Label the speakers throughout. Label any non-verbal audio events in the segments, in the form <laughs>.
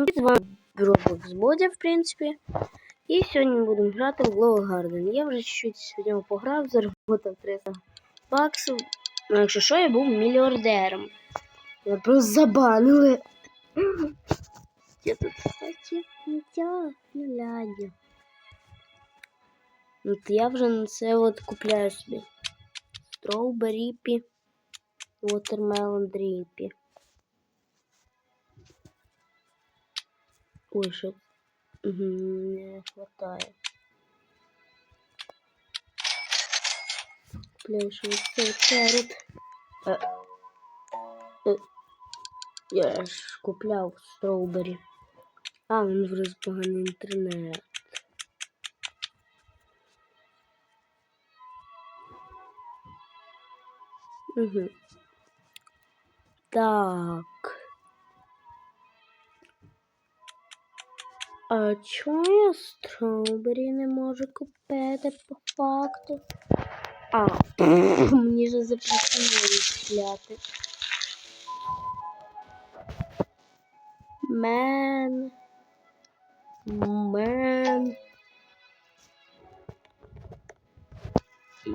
Speaker 1: З вами Roblox Бодя, в принципі. І сьогодні будемо грати в Glow Garden. Я вже чуть-чуть сьогодні пограв, заработав 300 баксів. Ну, якщо що, я був мільярдером. Я просто забанили. <clears throat> Я тут, кстати, не тя, не лядя. От я вже на це от купляю собі. Strawberry Watermelon Drippy. Ой, що не хватає. Карот. Е, е, я ж купляв строубері. А, він вже поганий інтернет. Угу. Так. А чому я стробері не можу купити по факту? А, мені же запрещено відкупляти. Мен. Мен. І...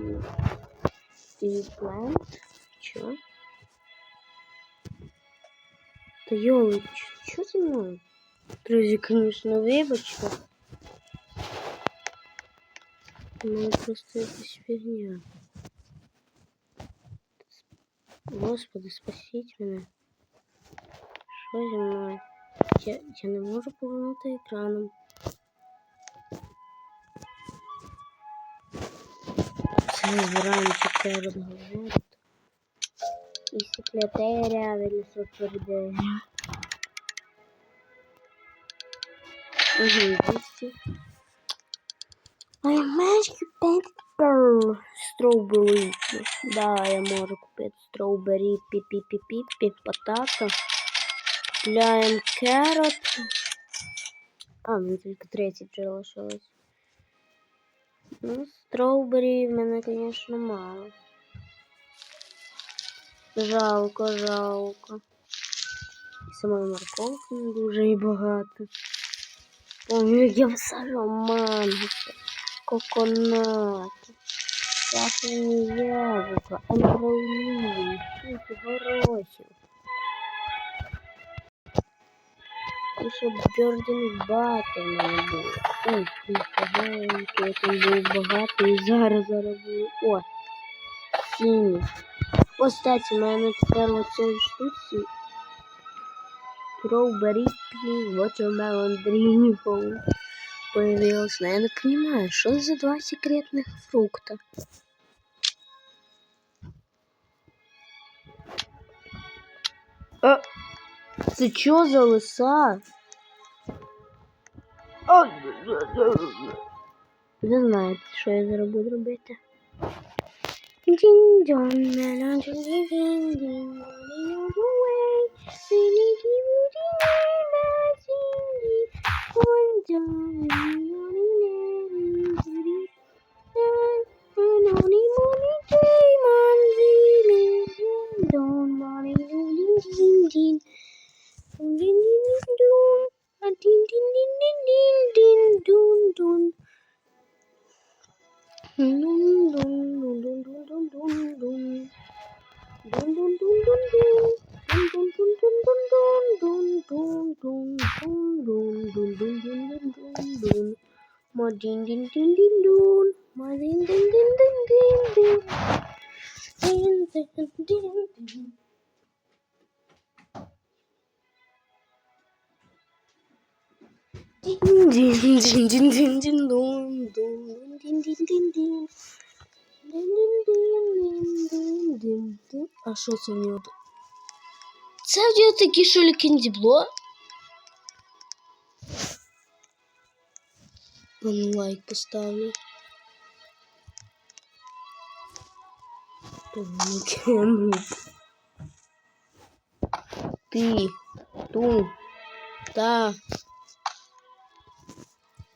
Speaker 1: І плант. Чо? Та йоли, що зі мною? Друзі, конечно, вибачте. Ну, просто якась фігня. Господи, спасіть мене. Що зі мною? Я, я не можу повернути екраном. Все, збираємо договори. І секретаря вилізу передає. Managed to paint strawberry. Да, я можу купити strawberry, пі-пі-пі-пі-пі, потато. Купляємо керот. А, мені тільки 30 вже лишилось. Ну, строубері в мене, звісно, мало. Жалко, жалко. І самої морковки не дуже і багато. Ой, я висажу манго, яблука, андроуліни, кучу горохів. І щоб Бьордін бати в мене. Ух, ніфіга, я там був багато і зараз зараз. О, сіні. Ось, кстати, в мене тепер оцій штуці Strawberry Pie Watermelon Dream появилась. Но я не понимаю, что за два секретных фрукта? А, це що за лиса? А, ви знаєте, що я зараз буду робити? Дінь-дон, мелон, дінь-дінь-дінь, Mm-hmm. din din din din dun. Ma din din din din din din. Din din din din. Din din din din din din dun dun din din din din. Din din din din din din din. А що це в нього? Це в нього такі що ли кіндібло? Вон лайк поставлю. Ты, ту, та.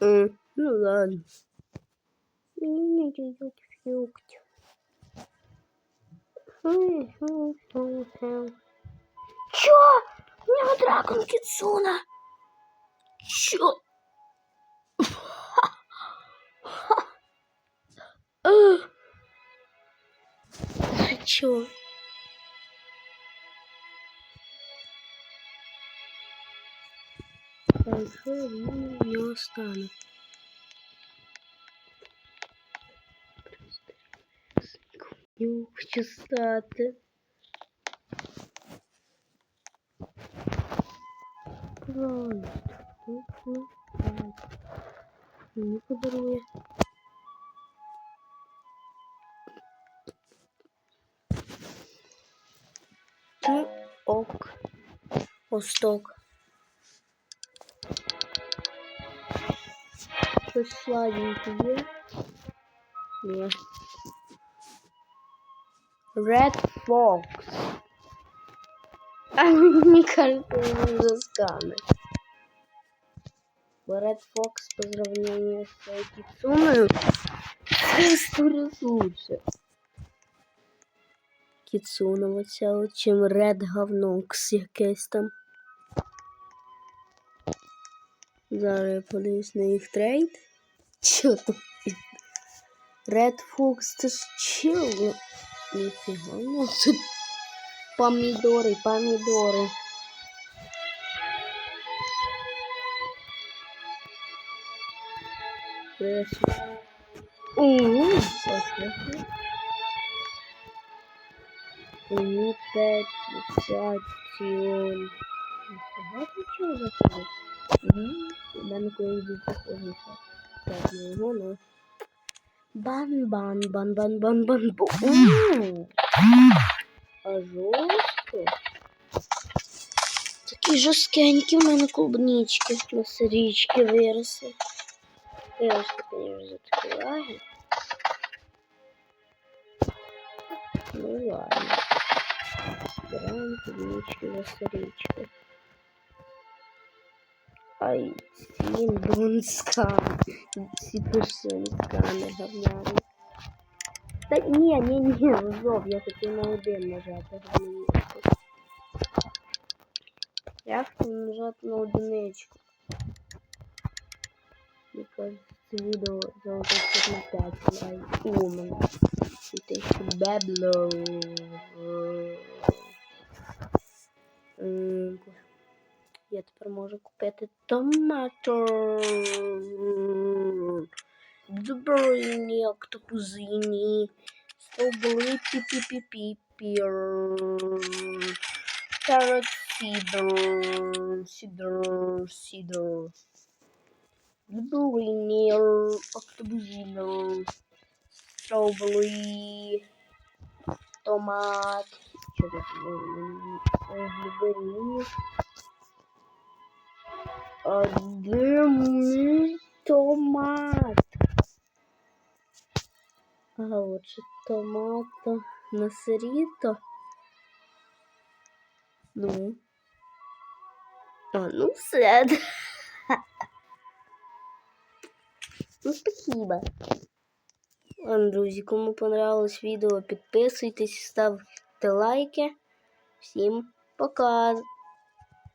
Speaker 1: Э, ну ладно. Мне не идет фьюкт. Чё? У меня дракон Кицуна. Чё? Хочу. Хорошо, ну, не остану. Юг чистоты. Ладно. Ну-ка, дорогая. Осток. Щось сладеньке є? Ні. Red Fox. А мені кажется, він вже скане. Red Fox по сравнению Кіцуною це сто раз лучше. Кіцунова ця от, чим Red Говнокс якесь там. Зараз я подивлюсь на їх трейд. Чо там? Red Fox, це ж чого? Ніфіга, ну тут помідори, помідори. Ууу, соответственно. Имитацион. Багато чого заходить. Угу. У мене колись був похожий шаг. Так, не його, но... Бан, бан, бан, бан, бан, бан, бан. Ууу. А жорстко. Такі жорсткенькі в мене клубнички на сирічки виросли. Виросли, конечно, за такі лаги. Ну ладно. Збираємо клубнички за сирічки. Ай, сін бонскан. Ці персони скани говняні. Та ні, ні, ні, зов, я хотів на один нажати граничку. Я хотів нажати на одиничку. Мені кажется, це відео залишиться на 5 лайків. У мене. І те, що бебло. Я тепер можу купити томато. Добрий октопузині. Стовбли пі-пі-пі-пі-пір. Carrot cider, cider, cider. Добрый октопузино. Стовбли. Томат. Что тут? Мій томат? А отже, томато на сиріто. Ну. А, ну все. <laughs> Ну, спасибо. Ладно, друзі, кому понравилось відео, підписуйтесь, ставте лайки. Всім пока!